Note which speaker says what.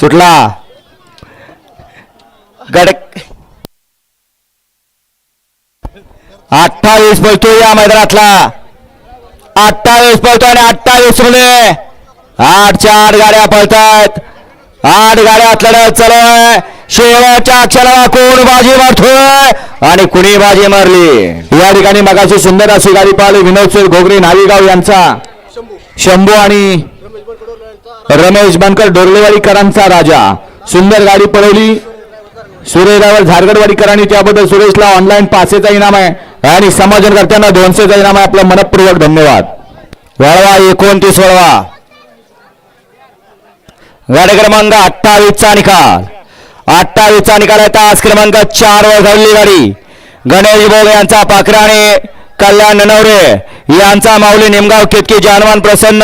Speaker 1: सुटला. गडक. अठ्ठावीस पळतो या मैदानातला. अठ्ठावीस पळतो आणि अठ्ठावीसमध्ये आठच्या आठ गाड्या पळतायत आठ गाड्या लढत चालू आहे. शेवटच्या अक्षराला कोण बाजी मारतोय? आणि कुणी बाजी मारली? या ठिकाणी मगाशी सुंदर अशी गाडी पाहिली विनोद सर घोगरे नावीगाव यांचा. शंभू आणि रमेश बनकर डोरलेवाडीकरांचा राजा. सुंदर गाडी पळवली. सुरेश ड्रायव्हर झारगडवाडीकरांनी त्याबद्दल सुरेशला ऑनलाईन पाचशेचा इनाम आहे. आणि समाजनकर्त्यांना दोनशेचा इनाम आहे. आपला मनपूर्वक धन्यवाद. वळवा एकोणतीस वळवा. गाडी क्रमांक अठ्ठावीसचा निकाल. अठ्ठावीसचा निकाल आहे. तास क्रमांक चार वर घडली गाडी. गणेश भोग यांचा पाखराणे कल्याण ननवरे यांचा माऊली निमगाव केतकी जानवान प्रसन्न.